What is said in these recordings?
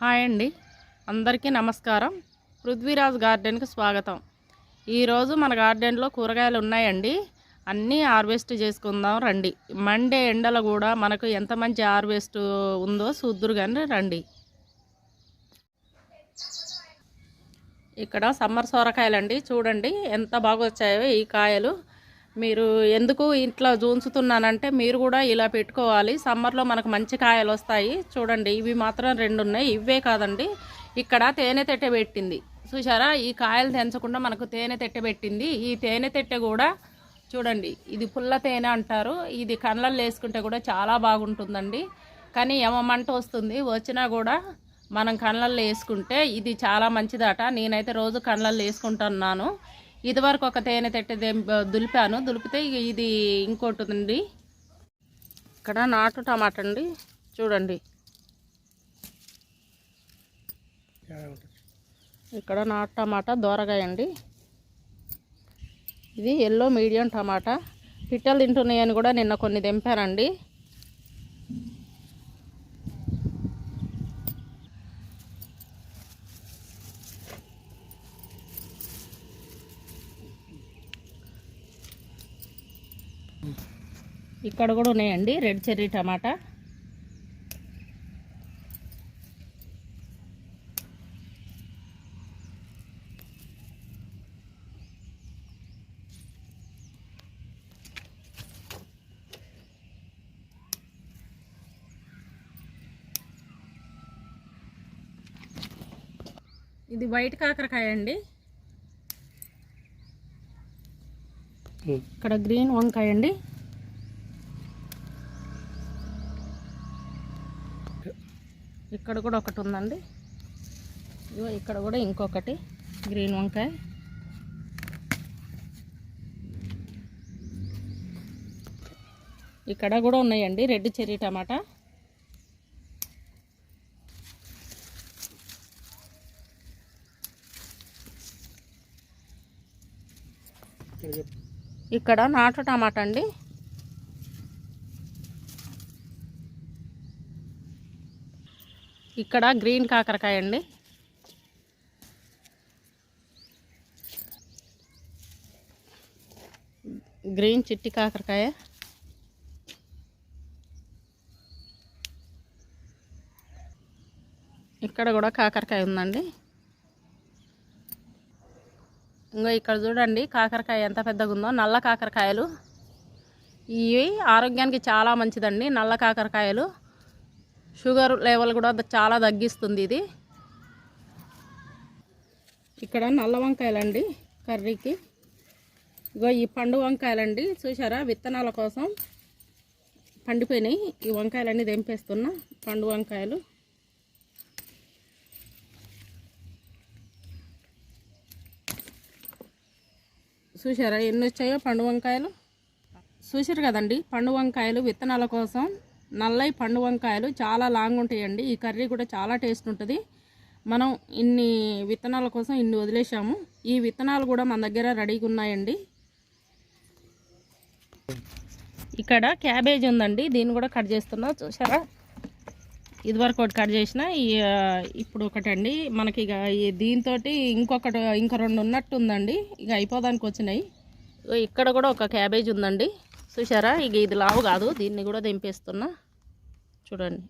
Hi అండి. అందరికీ నమస్కారం. పృథ్వీరాజ్ గార్డెన్కి స్వాగతం. ఈరోజు మన గార్డెన్లో కూరగాయలు ఉన్నాయండి. అన్నీ హార్వెస్ట్ చేసుకుందాం రండి. మండే ఎండలో కూడా మనకు ఎంత మంచి హార్వెస్ట్ ఉందో చూద్దురు కానీ రండి. ఇక్కడ సమ్మర్ సొరకాయలండి. చూడండి ఎంత బాగా వచ్చాయో ఈ కాయలు. మీరు ఎందుకు ఇంట్లో జూన్చుతున్నానంటే మీరు కూడా ఇలా పెట్టుకోవాలి. సమ్మర్లో మనకు మంచి కాయలు వస్తాయి. చూడండి ఇవి మాత్రం రెండు ఉన్నాయి ఇవే కాదండి. ఇక్కడ తేనె తెట్టె పెట్టింది. చూసారా ఈ కాయలు తెంచకుండా మనకు తేనె తెట్టె పెట్టింది. ఈ తేనె తెట్టె కూడా చూడండి ఇది పుల్ల తేనె అంటారు. ఇది కళ్ళల్లో వేసుకుంటే కూడా చాలా బాగుంటుందండి. కానీ ఏమంట వస్తుంది. వచ్చినా కూడా మనం కళ్ళల్లో వేసుకుంటే ఇది చాలా మంచిదట. నేనైతే రోజు కళ్ళల్లో వేసుకుంటున్నాను. ఇదివరకు ఒక తేనె తెట్టె దులిపాను. దులిపితే ఇది ఇంకోటి ఉంది ఇక్కడ నాటు టమాటా అండి. చూడండి. ఇక్కడ నాటు టమాటా దోరగాయ అండి. ఇది ఎల్లో మీడియం టమాటా. పిట్టలు తింటున్నాయని కూడా నిన్న కొన్ని తెంపానండి ఇక్కడ కూడా ఉన్నాయండి. Red cherry tomato. ఇది వైట్ కాకరకాయ అండి. ఇక్కడ గ్రీన్ వంకాయ అండి. ఇక్కడ కూడా ఒకటి ఉందండి. ఇగో ఇక్కడ కూడా ఇంకొకటి గ్రీన్ వంకాయ. ఇక్కడ కూడా ఉన్నాయండి రెడ్ చెర్రీ టమాటా. ఇక్కడ నాటు టమాటా అండి. ఇక్కడ గ్రీన్ కాకరకాయ అండి. గ్రీన్ చిట్టి కాకరకాయ. ఇక్కడ కూడా కాకరకాయ ఉందండి. ఇంకో ఇక్కడ చూడండి కాకరకాయ ఎంత పెద్దగా ఉందో నల్ల కాకరకాయలు. ఇవి ఆరోగ్యానికి చాలా మంచిదండి నల్ల కాకరకాయలు. షుగర్ లెవెల్ కూడా చాలా తగ్గిస్తుంది ఇది. ఇక్కడ నల్ల వంకాయలండి కర్రీకి. ఇగో ఈ పండు వంకాయలండి చూసారా విత్తనాల కోసం పండిపోయినాయి. ఈ వంకాయలన్నీ తెంపేస్తున్నా పండు వంకాయలు. చూసారా ఎన్ని వచ్చాయో పండు వంకాయలు? చూసారు కదండి పండు వంకాయలు విత్తనాల కోసం నల్లయి పండు వంకాయలు చాలా లాంగ్ ఉంటాయండి. ఈ కర్రీ కూడా చాలా టేస్ట్ ఉంటుంది. మనం ఇన్ని విత్తనాల కోసం ఇన్ని వదిలేసాము ఈ విత్తనాలు కూడా మన దగ్గర రెడీగా ఉన్నాయండి. ఇక్కడ క్యాబేజ్ ఉందండి. దీన్ని కూడా కట్ చేస్తున్నా. చూసారా? ఇదివరకు ఒకటి కట్ చేసిన. ఈ ఇప్పుడు ఒకటండి. మనకి ఇక ఈ దీంతో ఇంకొకటి ఇంకా రెండు ఉన్నట్టు ఉందండి. ఇక అయిపోదానికి వచ్చినాయి. ఇక్కడ కూడా ఒక క్యాబేజ్ ఉందండి. చూసారా ఇక ఇది లావు కాదు. దీన్ని కూడా దింపేస్తున్నా. చూడండి.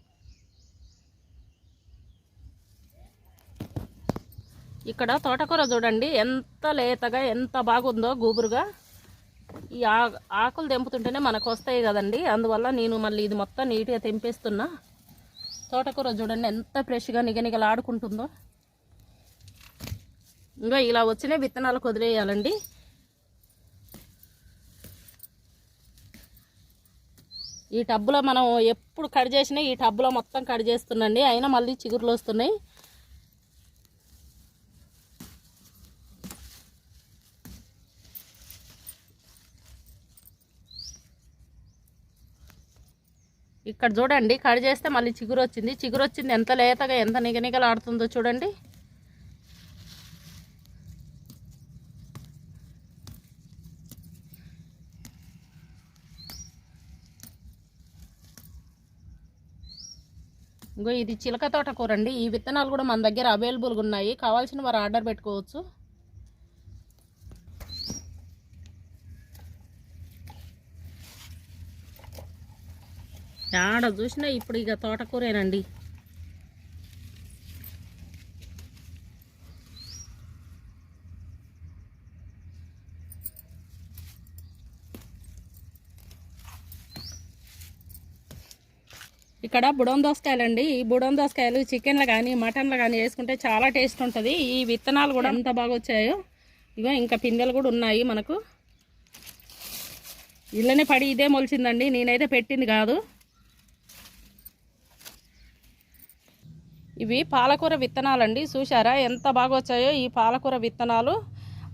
ఇక్కడ తోటకూర చూడండి. ఎంత లేతగా ఎంత బాగుందో గూబురుగా. ఈ ఆకులు తెంపుతుంటేనే మనకు వస్తాయి కదండి. అందువల్ల నేను మళ్ళీ ఇది మొత్తం నీట్గా తెంపేస్తున్నా. తోటకూర చూడండి ఎంత ఫ్రెష్గా నిగనిగలాడుకుంటుందో. ఇంకా ఇలా వచ్చిన విత్తనాలకు వదిలేయాలండి. ఈ టబ్బులో మనం ఎప్పుడు కట్ చేసినా ఈ టబ్బులో మొత్తం కట్ చేస్తుండండి. అయినా మళ్ళీ చిగురులు వస్తున్నాయి. ఇక్కడ చూడండి కట్ చేస్తే మళ్ళీ చిగురు వచ్చింది చిగురు వచ్చింది ఎంత లేతగా ఎంత నిగనిగలాడుతుందో చూడండి. ఇంకో ఇది చిలక తోటకూర అండి ఈ విత్తనాలు కూడా మన దగ్గర అవైలబుల్గా ఉన్నాయి. కావాల్సిన వారు ఆర్డర్ పెట్టుకోవచ్చు. ఆడ చూసినా ఇప్పుడు ఇక తోటకూరేనండి. ఇక్కడ బుడం దోసకాయలండి ఈ బుడోన్ దోసకాయలు చికెన్లో కానీ మటన్లో కానీ వేసుకుంటే చాలా టేస్ట్ ఉంటుంది. ఈ విత్తనాలు కూడా ఎంత బాగా వచ్చాయో ఇగో ఇంకా పిందెలు కూడా ఉన్నాయి మనకు. ఇళ్ళనే పడి ఇదే మొలిచిందండి. నేనైతే పెట్టింది కాదు. ఇవి పాలకూర విత్తనాలండి. చూసారా ఎంత బాగా వచ్చాయో ఈ పాలకూర విత్తనాలు.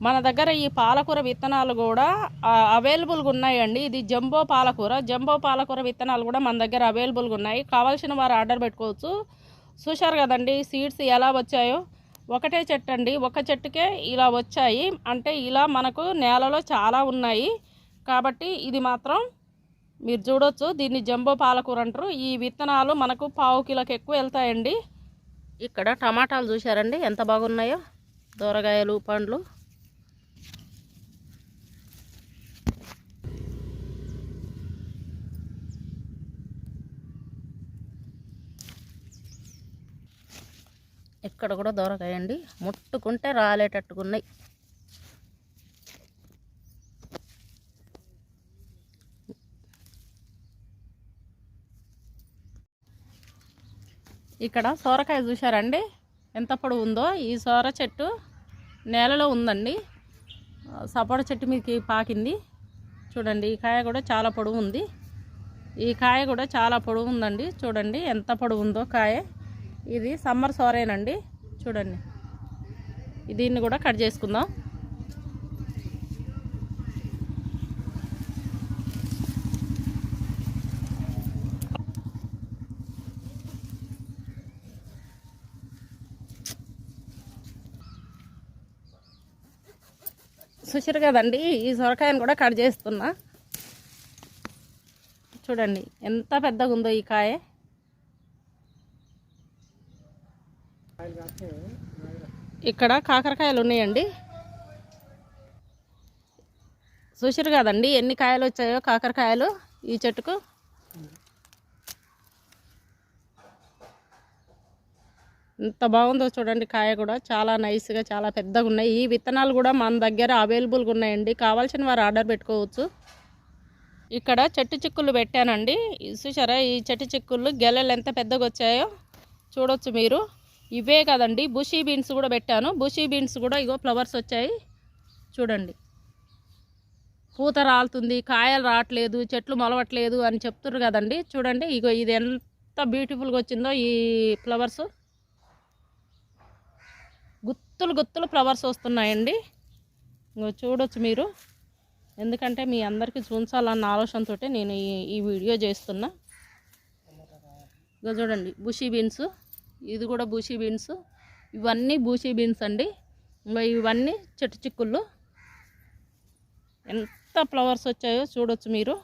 మన దగ్గర ఈ పాలకూర విత్తనాలు కూడా అవైలబుల్గా ఉన్నాయండి. ఇది జంబో పాలకూర. జంబో పాలకూర విత్తనాలు కూడా మన దగ్గర అవైలబుల్గా ఉన్నాయి. కావాల్సిన వారు ఆర్డర్ పెట్టుకోవచ్చు. చూశారు కదండి సీడ్స్ ఎలా వచ్చాయో? ఒకటే చెట్టు అండి. ఒక చెట్టుకే ఇలా వచ్చాయి. అంటే ఇలా మనకు నేలలో చాలా ఉన్నాయి. కాబట్టి ఇది మాత్రం మీరు చూడొచ్చు. దీన్ని జంబో పాలకూర అంటారు. ఈ విత్తనాలు మనకు పావు కిలోకి ఎక్కువ వెళ్తాయండి. ఇక్కడ టమాటాలు చూశారండి. ఎంత బాగున్నాయో? దూరగాయలు పండ్లు. ఇక్కడ కూడా దొరకాయండి. ముట్టుకుంటే రాలేటట్టుకున్నాయి ఇక్కడ సోరకాయ చూశారండి? ఎంత పొడవు ఉందో ఈ సోర చెట్టు నేలలో ఉందండి. సపోటా చెట్టు మీకు పాకింది. చూడండి ఈ కాయ కూడా చాలా పొడవు ఉంది ఈ కాయ కూడా చాలా పొడవు ఉందండి చూడండి ఎంత పొడవు ఉందో కాయ. ఇది సమ్మర్ సోరేనండి. చూడండి. దీన్ని కూడా కట్ చేసుకుందాం. చూసారు కదండి? ఈ సొరకాయను కూడా కట్ చేస్తున్నా. చూడండి. ఎంత పెద్దగా ఉందో ఈ కాయ. ఇక్కడ కాకరకాయలు ఉన్నాయండి. చూసారు కదండి ఎన్ని కాయలు వచ్చాయో కాకరకాయలు ఈ చెట్టుకు. ఎంత బాగుందో చూడండి కాయ కూడా చాలా నైస్గా చాలా పెద్దగా ఉన్నాయి. ఈ విత్తనాలు కూడా మన దగ్గర అవైలబుల్గా ఉన్నాయండి. కావాల్సిన వారు ఆర్డర్ పెట్టుకోవచ్చు. ఇక్కడ చెట్టు చిక్కులు పెట్టానండి. చూసారా ఈ చెట్టు చిక్కులు గెలలు ఎంత పెద్దగా వచ్చాయో? చూడొచ్చు మీరు. ఇవే కదండి. బుషీ బీన్స్ కూడా పెట్టాను. బుషీ బీన్స్ కూడా ఇగో ఫ్లవర్స్ వచ్చాయి. చూడండి. పూత రాలుతుంది. కాయలు రావట్లేదు. చెట్లు మొలవట్లేదు అని చెప్తున్నారు కదండి. చూడండి. ఇగో ఇది ఎంత బ్యూటిఫుల్గా వచ్చిందో ఈ ఫ్లవర్స్. గుత్తులు గుత్తులు ఫ్లవర్స్ వస్తున్నాయండి. ఇంకో చూడొచ్చు మీరు. ఎందుకంటే మీ అందరికీ చూంచాలన్న ఆలోచనతో నేను ఈ ఈ వీడియో చేస్తున్నా. ఇక చూడండి. Bushy beans. ఇది కూడా బూషీ బీన్స్. ఇవన్నీ బూషీ బీన్స్ అండి. ఇంకా ఇవన్నీ చెట్టు చిక్కుళ్ళు. ఎంత ఫ్లవర్స్ వచ్చాయో చూడొచ్చు మీరు.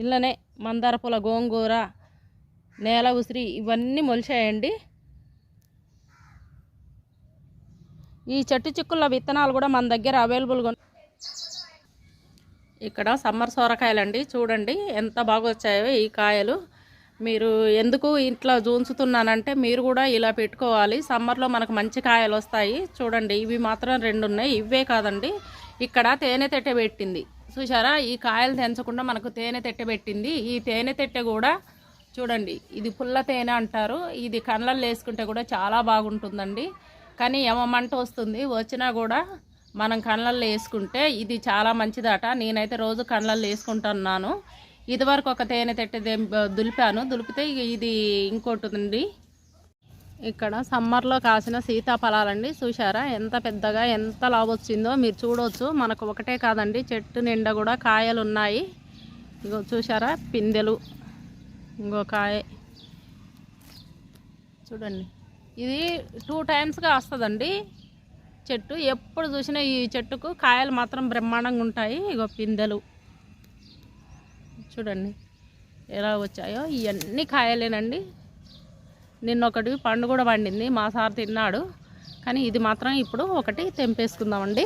ఇళ్ళనే మందార పూల గోంగూర నేల ఉసిరి ఇవన్నీ మొలిచాయండి. ఈ చెట్టు చిక్కుల విత్తనాలు కూడా మన దగ్గర అవైలబుల్గా ఇక్కడ సమ్మర్ సోరకాయలండి. చూడండి ఎంత బాగా వచ్చాయో ఈ కాయలు. మీరు ఎందుకు ఇంట్లో జూన్చుతున్నానంటే మీరు కూడా ఇలా పెట్టుకోవాలి. సమ్మర్లో మనకు మంచి కాయలు వస్తాయి. చూడండి ఇవి మాత్రం రెండు ఉన్నాయి ఇవే కాదండి. ఇక్కడ తేనె తెట్టె పెట్టింది. చూసారా ఈ కాయలు తెంచకుండా మనకు తేనె తెట్టె పెట్టింది. ఈ తేనె తెట్టె కూడా చూడండి ఇది పుల్ల తేనె అంటారు. ఇది కళ్ళల్లో వేసుకుంటే కూడా చాలా బాగుంటుందండి. కానీ ఏమంట వస్తుంది. వచ్చినా కూడా మనం కళ్ళల్లో వేసుకుంటే ఇది చాలా మంచిదట. నేనైతే రోజు కళ్ళల్లో వేసుకుంటున్నాను. ఇదివరకు ఒక తేనె తెట్టె దులిపాను. దులిపితే ఇది ఇంకోటి ఉంది ఇక్కడ సమ్మర్లో కాసిన సీతాఫలాలండి. చూసారా ఎంత పెద్దగా ఎంత లాభ వచ్చిందో మీరు చూడవచ్చు మనకు ఒకటే కాదండి. చెట్టు నిండా కూడా కాయలు ఉన్నాయి. ఇగో చూసారా పిందెలు. ఇంకో కాయ. చూడండి. ఇది టూ టైమ్స్గా వస్తుందండి. చెట్టు ఎప్పుడు చూసినా ఈ చెట్టుకు కాయలు మాత్రం బ్రహ్మాండంగా ఉంటాయి. ఇగో పిందెలు. చూడండి ఎలా వచ్చాయో. ఇవన్నీ కాయలేనండి. నిన్న ఒకటి పండు కూడా పండింది. మా సార్ తిన్నాడు. కానీ ఇది మాత్రం ఇప్పుడు ఒకటి తెంపేసుకుందామండి.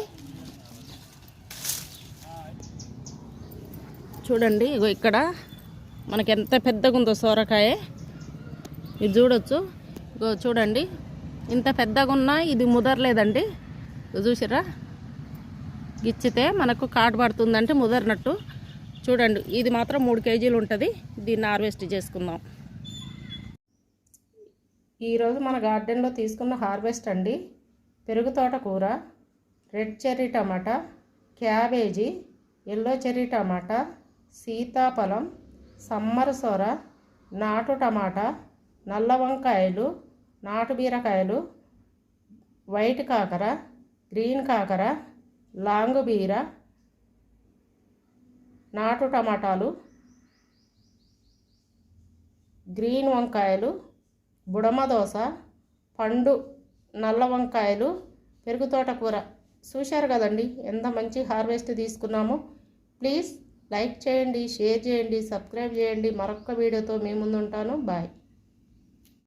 చూడండి ఇగో ఇక్కడ మనకి ఎంత పెద్దగా ఉందో సోరకాయ. ఇది చూడొచ్చు. ఇగో చూడండి ఇంత పెద్దగా ఉన్నా ఇది ముదరలేదండి. చూసిరా గిచ్చితే మనకు కాటు పడుతుందంటే ముదరినట్టు. చూడండి ఇది మాత్రం మూడు కేజీలు ఉంటుంది. దీన్ని హార్వెస్ట్ చేసుకుందాం. ఈరోజు మన గార్డెన్లో తీసుకున్న హార్వెస్ట్ అండి. పెరుగు తోట కూర red cherry tomato cabbage yellow cherry tomato సీతాఫలం సమ్మర్ సొర నాటు టమాటా నల్ల వంకాయలు నాటు బీరకాయలు వైట్ కాకర గ్రీన్ కాకర లాంగ్ బీర నాటు టమాటాలు గ్రీన్ వంకాయలు బుడమ దోస పండు నల్ల వంకాయలు పెరుగు తోటకూర చూశారు కదండి ఎంత మంచి హార్వెస్ట్ తీసుకున్నామో. ప్లీజ్ లైక్ చేయండి షేర్ చేయండి సబ్స్క్రైబ్ చేయండి. మరొక వీడియోతో మీ ముందు ఉంటాను బాయ్.